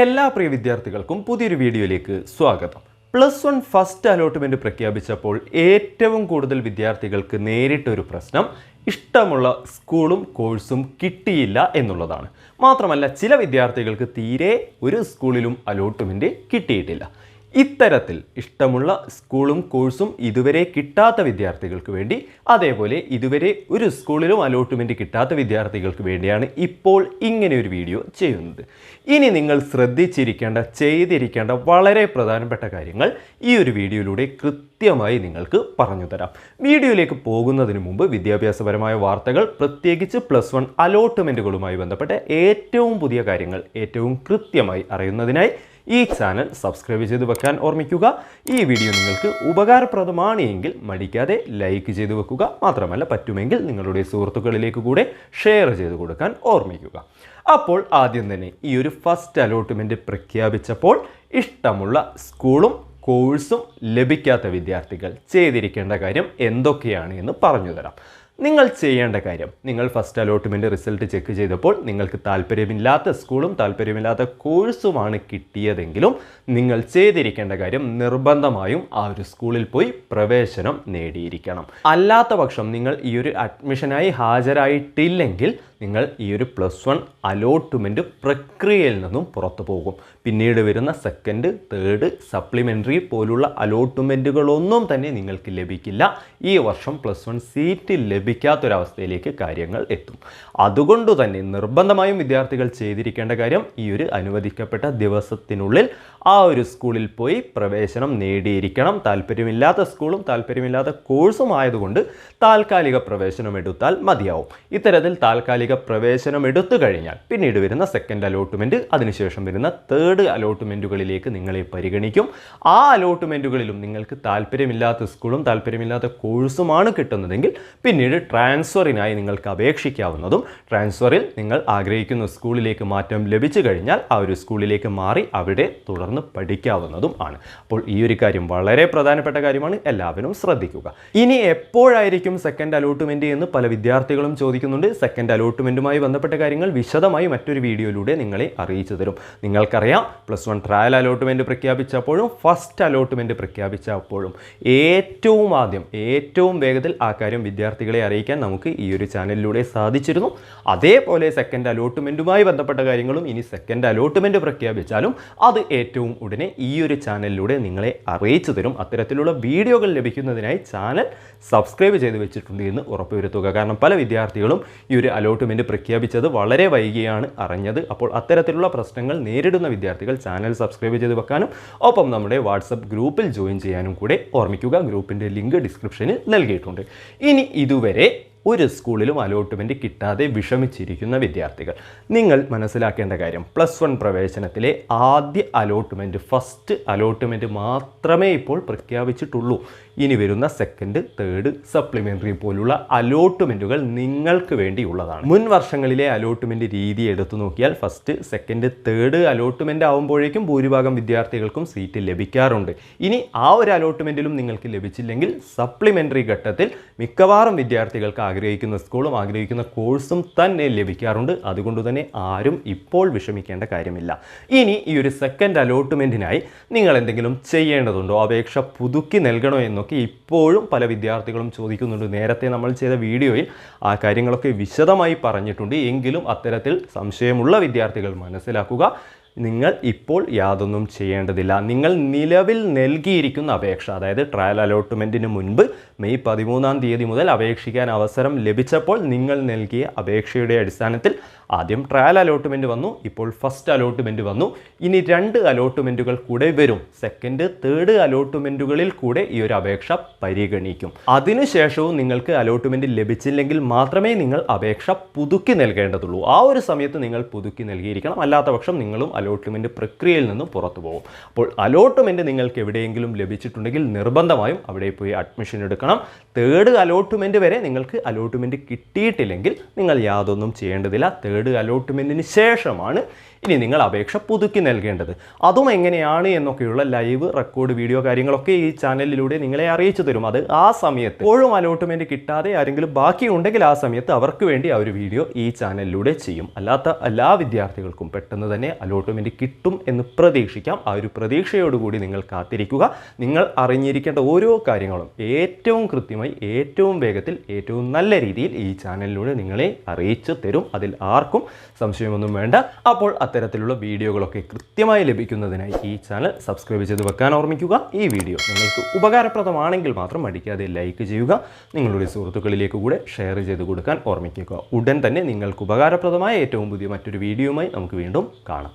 എല്ലാ പ്രിയ വിദ്യാർത്ഥികൾക്കും പുതിയൊരു വീഡിയോയിലേക്ക് സ്വാഗതം. പ്ലസ് വൺ ഫസ്റ്റ് അലോട്ട്മെന്റ് പ്രഖ്യാപിച്ചപ്പോൾ ഏറ്റവും കൂടുതൽ വിദ്യാർത്ഥികൾക്ക് നേരിട്ടൊരു പ്രശ്നം ഇഷ്ടമുള്ള സ്കൂളും കോഴ്സും കിട്ടിയില്ല എന്നുള്ളതാണ്. മാത്രമല്ല ചില വിദ്യാർത്ഥികൾക്ക് തീരെ ഒരു സ്കൂളിലും അലോട്ട്മെന്റ് കിട്ടിയിട്ടില്ല. ഇത്തരത്തിൽ ഇഷ്ടമുള്ള സ്കൂളും കോഴ്സും ഇതുവരെ കിട്ടാത്ത വിദ്യാർത്ഥികൾക്ക് വേണ്ടി അതേപോലെ ഇതുവരെ ഒരു സ്കൂളിലും അലോട്ട്മെന്റ് കിട്ടാത്ത വിദ്യാർത്ഥികൾക്ക് വേണ്ടിയാണ് ഇപ്പോൾ ഇങ്ങനെ ഒരു വീഡിയോ ചെയ്യുന്നത്. ഇനി നിങ്ങൾ ശ്രദ്ധിച്ചിരിക്കേണ്ട ചെയ്തിരിക്കേണ്ട വളരെ പ്രധാനപ്പെട്ട കാര്യങ്ങൾ ഈ ഒരു വീഡിയോയിലൂടെ കൃത്യമായി നിങ്ങൾക്ക് പറഞ്ഞു തരാം. വീഡിയോയിലേക്ക് പോകുന്നതിന് മുമ്പ് വിദ്യാഭ്യാസപരമായ വാർത്തകൾ പ്രത്യേകിച്ച് പ്ലസ് വൺ അലോട്ട്മെന്റുകളുമായി ബന്ധപ്പെട്ട ഏറ്റവും പുതിയ കാര്യങ്ങൾ ഏറ്റവും കൃത്യമായി അറിയുന്നതിനായി ഈ ചാനൽ സബ്സ്ക്രൈബ് ചെയ്ത് വെക്കാൻ ഓർമ്മിക്കുക. ഈ വീഡിയോ നിങ്ങൾക്ക് ഉപകാരപ്രദമാണ് എങ്കിൽ മടിക്കാതെ ലൈക്ക് ചെയ്ത് വെക്കുക. മാത്രമല്ല പറ്റുമെങ്കിൽ നിങ്ങളുടെ സുഹൃത്തുക്കളിലേക്ക് കൂടെ ഷെയർ ചെയ്ത് കൊടുക്കാൻ ഓർമ്മിക്കുക. അപ്പോൾ ആദ്യം തന്നെ ഈ ഒരു ഫസ്റ്റ് അലോട്ട്മെന്റ് പ്രഖ്യാപിച്ചപ്പോൾ ഇഷ്ടമുള്ള സ്കൂളും കോഴ്സും ലഭിക്കാത്ത വിദ്യാർത്ഥികൾ ചെയ്തിരിക്കേണ്ട കാര്യം എന്തൊക്കെയാണ് എന്ന് പറഞ്ഞു തരാം നിങ്ങൾ ചെയ്യേണ്ട കാര്യം നിങ്ങൾ ഫസ്റ്റ് അലോട്ട്മെന്റ് റിസൾട്ട് ചെക്ക് ചെയ്തപ്പോൾ നിങ്ങൾക്ക് താല്പര്യമില്ലാത്ത സ്കൂളും താല്പര്യമില്ലാത്ത കോഴ്സുമാണ് കിട്ടിയതെങ്കിലും നിങ്ങൾ ചെയ്തിരിക്കേണ്ട കാര്യം നിർബന്ധമായും ആ ഒരു സ്കൂളിൽ പോയി പ്രവേശനം നേടിയിരിക്കണം. അല്ലാത്ത പക്ഷം നിങ്ങൾ ഈ ഒരു അഡ്മിഷനായി ഹാജരായിട്ടില്ലെങ്കിൽ നിങ്ങൾ ഈ ഒരു പ്ലസ് വൺ അലോട്ട്മെന്റ് പ്രക്രിയയിൽ നിന്നും പുറത്തു പോകും. പിന്നീട് വരുന്ന സെക്കൻഡ് തേർഡ് സപ്ലിമെന്ററി പോലുള്ള അലോട്ട്മെന്റുകളൊന്നും തന്നെ നിങ്ങൾക്ക് ലഭിക്കില്ല. ഈ വർഷം പ്ലസ് വൺ സീറ്റ് ലഭിക്കാത്തൊരവസ്ഥയിലേക്ക് കാര്യങ്ങൾ എത്തും. അതുകൊണ്ട് തന്നെ നിർബന്ധമായും വിദ്യാർത്ഥികൾ ചെയ്തിരിക്കേണ്ട കാര്യം ഈ ഒരു അനുവദിക്കപ്പെട്ട ദിവസത്തിനുള്ളിൽ ആ ഒരു സ്കൂളിൽ പോയി പ്രവേശനം നേടിയിരിക്കണം. താല്പര്യമില്ലാത്ത സ്കൂളും താല്പര്യമില്ലാത്ത കോഴ്സും ആയതുകൊണ്ട് താൽക്കാലിക പ്രവേശനം എടുത്താൽ മതിയാവും. ഇത്തരത്തിൽ താൽക്കാലിക പ്രവേശനം എടുത്തു കഴിഞ്ഞാൽ പിന്നീട് വരുന്ന സെക്കൻഡ് അലോട്ട്മെന്റ് അതിനുശേഷം വരുന്ന തേർഡ് അലോട്ട്മെന്റുകളിലേക്ക് നിങ്ങളെ പരിഗണിക്കും. ആ അലോട്ട്മെന്റുകളിലും നിങ്ങൾക്ക് താല്പര്യമില്ലാത്ത സ്കൂളും താല്പര്യമില്ലാത്ത കോഴ്സുമാണ് കിട്ടുന്നതെങ്കിൽ പിന്നീട് ട്രാൻസ്ഫറിനായി നിങ്ങൾക്ക് അപേക്ഷിക്കാവുന്നതും ട്രാൻസ്ഫറിൽ നിങ്ങൾ ആഗ്രഹിക്കുന്ന സ്കൂളിലേക്ക് മാറ്റം ലഭിച്ചു കഴിഞ്ഞാൽ ആ ഒരു സ്കൂളിലേക്ക് മാറി അവിടെ തുടർന്ന് പഠിക്കാവുന്നതും ആണ്. അപ്പോൾ ഈ ഒരു കാര്യം വളരെ പ്രധാനപ്പെട്ട കാര്യമാണ്. എല്ലാവരും ശ്രദ്ധിക്കുക. ഇനി എപ്പോഴായിരിക്കും സെക്കൻഡ് അലോട്ട്മെന്റ് എന്ന് പല വിദ്യാർത്ഥികളും ചോദിക്കുന്നുണ്ട്. സെക്കൻഡ് അലോട്ട്മെന്റുമായി ബന്ധപ്പെട്ട കാര്യങ്ങൾ വിശദമായി മറ്റൊരു വീഡിയോയിലൂടെ നിങ്ങളെ അറിയിച്ചു തരും. നിങ്ങൾക്കറിയാം പ്ലസ് വൺ ട്രയൽ അലോട്ട്മെന്റ് പ്രഖ്യാപിച്ചപ്പോഴും ഫസ്റ്റ് അലോട്ട്മെന്റ് പ്രഖ്യാപിച്ചപ്പോഴും ഏറ്റവും ആദ്യം ഏറ്റവും വേഗത്തിൽ ആ കാര്യം വിദ്യാർത്ഥികളെ അറിയിക്കാൻ നമുക്ക് ഈ ഒരു ചാനലിലൂടെ സാധിച്ചിരുന്നു. അതേപോലെ സെക്കൻഡ് അലോട്ട്മെന്റുമായി ബന്ധപ്പെട്ട കാര്യങ്ങളും ഇനി സെക്കൻഡ് അലോട്ട്മെന്റ് പ്രഖ്യാപിച്ചാലും അത് ഏറ്റവും ഉടനെ ഈ ഒരു ചാനലിലൂടെ നിങ്ങളെ അറിയിച്ചു തരും. അത്തരത്തിലുള്ള വീഡിയോകൾ ലഭിക്കുന്നതിനായി ചാനൽ സബ്സ്ക്രൈബ് ചെയ്ത് വെച്ചിട്ടുണ്ട് എന്ന് ഉറപ്പുവരുത്തുക. കാരണം പല വിദ്യാർത്ഥികളും ഈ ഒരു അലോട്ട്മെന്റ് പ്രഖ്യാപിച്ചത് വളരെ വൈകിയാണ് അറിഞ്ഞത്. അപ്പോൾ അത്തരത്തിലുള്ള പ്രശ്നങ്ങൾ നേരിടുന്ന വിദ്യാർത്ഥികൾ ചാനൽ സബ്സ്ക്രൈബ് ചെയ്ത് വെക്കാനും ഒപ്പം നമ്മുടെ വാട്സപ്പ് ഗ്രൂപ്പിൽ ജോയിൻ ചെയ്യാനും കൂടെ ഓർമ്മിക്കുക. ഗ്രൂപ്പിന്റെ ലിങ്ക് ഡിസ്ക്രിപ്ഷനിൽ നൽകിയിട്ടുണ്ട്. ഇനി ഇതുവരെ ഒരു സ്കൂളിലും അലോട്ട്മെന്റ് കിട്ടാതെ വിഷമിച്ചിരിക്കുന്ന വിദ്യാർത്ഥികൾ. നിങ്ങൾ മനസ്സിലാക്കേണ്ട കാര്യം പ്ലസ് വൺ പ്രവേശനത്തിലെ ആദ്യ അലോട്ട്മെന്റ് ഫസ്റ്റ് അലോട്ട്മെന്റ് മാത്രമേ ഇപ്പോൾ പ്രഖ്യാപിച്ചിട്ടുള്ളൂ. ഇനി വരുന്ന സെക്കൻഡ് തേർഡ് സപ്ലിമെന്ററി പോലുള്ള അലോട്ട്മെന്റുകൾ നിങ്ങൾക്ക് വേണ്ടിയുള്ളതാണ്. മുൻ വർഷങ്ങളിലെ അലോട്ട്മെന്റ് രീതി എടുത്തു നോക്കിയാൽ ഫസ്റ്റ് സെക്കൻഡ് തേർഡ് അലോട്ട്മെന്റ് ആകുമ്പോഴേക്കും ഭൂരിഭാഗം വിദ്യാർത്ഥികൾക്കും സീറ്റ് ലഭിക്കാറുണ്ട്. ഇനി ആ ഒരു അലോട്ട്മെന്റിലും നിങ്ങൾക്ക് ലഭിച്ചില്ലെങ്കിൽ സപ്ലിമെന്ററി ഘട്ടത്തിൽ മിക്കവാറും വിദ്യാർത്ഥികൾക്ക് ആഗ്രഹിക്കുന്ന സ്കൂളും ആഗ്രഹിക്കുന്ന കോഴ്സും തന്നെ ലഭിക്കാറുണ്ട്. അതുകൊണ്ട് തന്നെ ആരും ഇപ്പോൾ വിഷമിക്കേണ്ട കാര്യമില്ല. ഇനി ഈ ഒരു സെക്കൻഡ് അലോട്ട്മെന്റിനായി നിങ്ങൾ എന്തെങ്കിലും ചെയ്യേണ്ടതുണ്ടോ? അപേക്ഷ പുതുക്കി നൽകണോ എന്നൊക്കെ ഇപ്പോഴും പല വിദ്യാർത്ഥികളും ചോദിക്കുന്നുണ്ട്. നേരത്തെ നമ്മൾ ചെയ്ത വീഡിയോയിൽ ആ കാര്യങ്ങളൊക്കെ വിശദമായി പറഞ്ഞിട്ടുണ്ട്. എങ്കിലും അത്തരത്തിൽ സംശയമുള്ള വിദ്യാർത്ഥികൾ മനസ്സിലാക്കുക നിങ്ങൾ ഇപ്പോൾ യാതൊന്നും ചെയ്യേണ്ടതില്ല. നിങ്ങൾ നിലവിൽ നൽകിയിരിക്കുന്ന അപേക്ഷ അതായത് ട്രയൽ അലോട്ട്മെന്റിന് മുൻപ് മെയ് പതിമൂന്നാം തീയതി മുതൽ അപേക്ഷിക്കാൻ അവസരം ലഭിച്ചപ്പോൾ നിങ്ങൾ നൽകിയ അപേക്ഷയുടെ അടിസ്ഥാനത്തിൽ ആദ്യം ട്രയൽ അലോട്ട്മെന്റ് വന്നു ഇപ്പോൾ ഫസ്റ്റ് അലോട്ട്മെന്റ് വന്നു. ഇനി രണ്ട് അലോട്ട്മെന്റുകൾ കൂടെ വരും. സെക്കൻഡ് തേർഡ് അലോട്ട്മെന്റുകളിൽ കൂടെ ഈ ഒരു അപേക്ഷ പരിഗണിക്കും. അതിനുശേഷവും നിങ്ങൾക്ക് അലോട്ട്മെന്റ് ലഭിച്ചില്ലെങ്കിൽ മാത്രമേ നിങ്ങൾ അപേക്ഷ പുതുക്കി നൽകേണ്ടതുള്ളൂ. ആ ഒരു സമയത്ത് നിങ്ങൾ പുതുക്കി നൽകിയിരിക്കണം. അല്ലാത്ത പക്ഷം നിങ്ങളും അലോട്ട്മെന്റ് പ്രക്രിയയിൽ നിന്ന് പുറത്തു പോകും. അപ്പോൾ അലോട്ട്മെന്റ് നിങ്ങൾക്ക് എവിടെയെങ്കിലും ലഭിച്ചിട്ടുണ്ടെങ്കിൽ നിർബന്ധമായും അവിടെ പോയി അഡ്മിഷൻ എടുക്കണം. തേർഡ് അലോട്ട്മെന്റ് വരെ നിങ്ങൾക്ക് അലോട്ട്മെന്റ് കിട്ടിയിട്ടില്ലെങ്കിൽ നിങ്ങൾ യാതൊന്നും ചെയ്യേണ്ടതില്ല. തേർഡ് അലോട്ട്മെന്റിന് ശേഷമാണ് ഇനി നിങ്ങൾ അപേക്ഷ പുതുക്കി നൽകേണ്ടത്. അതും എങ്ങനെയാണ് എന്നൊക്കെയുള്ള ലൈവ് റെക്കോർഡ് വീഡിയോ കാര്യങ്ങളൊക്കെ ഈ ചാനലിലൂടെ നിങ്ങളെ അറിയിച്ചു തരും. അത് ആ സമയത്ത് എപ്പോഴും അലോട്ട്മെന്റ് കിട്ടാതെ ആരെങ്കിലും ബാക്കിയുണ്ടെങ്കിൽ ആ സമയത്ത് അവർക്ക് വേണ്ടി ആ ഒരു വീഡിയോ ഈ ചാനലിലൂടെ ചെയ്യും. അല്ലാത്ത എല്ലാ വിദ്യാർത്ഥികൾക്കും പെട്ടെന്ന് തന്നെ അലോട്ട്മെന്റ് കിട്ടും എന്ന് പ്രതീക്ഷിക്കാം. ആ ഒരു പ്രതീക്ഷയോടുകൂടി നിങ്ങൾ കാത്തിരിക്കുക. നിങ്ങൾ അറിഞ്ഞിരിക്കേണ്ട ഓരോ കാര്യങ്ങളും ഏറ്റവും കൃത്യമായി ഏറ്റവും വേഗത്തിൽ ഏറ്റവും നല്ല രീതിയിൽ ഈ ചാനലിലൂടെ നിങ്ങളെ അറിയിച്ചു തരും. അതിൽ ആർക്കും സംശയമൊന്നും വേണ്ട. അപ്പോൾ അത്തരത്തിലുള്ള വീഡിയോകളൊക്കെ കൃത്യമായി ലഭിക്കുന്നതിനായി ഈ ചാനൽ സബ്സ്ക്രൈബ് ചെയ്ത് വെക്കാൻ ഓർമ്മിക്കുക. ഈ വീഡിയോ നിങ്ങൾക്ക് ഉപകാരപ്രദമാണെങ്കിൽ മാത്രം മടിക്കാതെ ലൈക്ക് ചെയ്യുക. നിങ്ങളുടെ സുഹൃത്തുക്കളിലേക്ക് കൂടെ ഷെയർ ചെയ്ത് കൊടുക്കാൻ ഓർമ്മിക്കുക. ഉടൻ തന്നെ നിങ്ങൾക്ക് ഉപകാരപ്രദമായ ഏറ്റവും പുതിയ മറ്റൊരു വീഡിയോയുമായി നമുക്ക് വീണ്ടും കാണാം.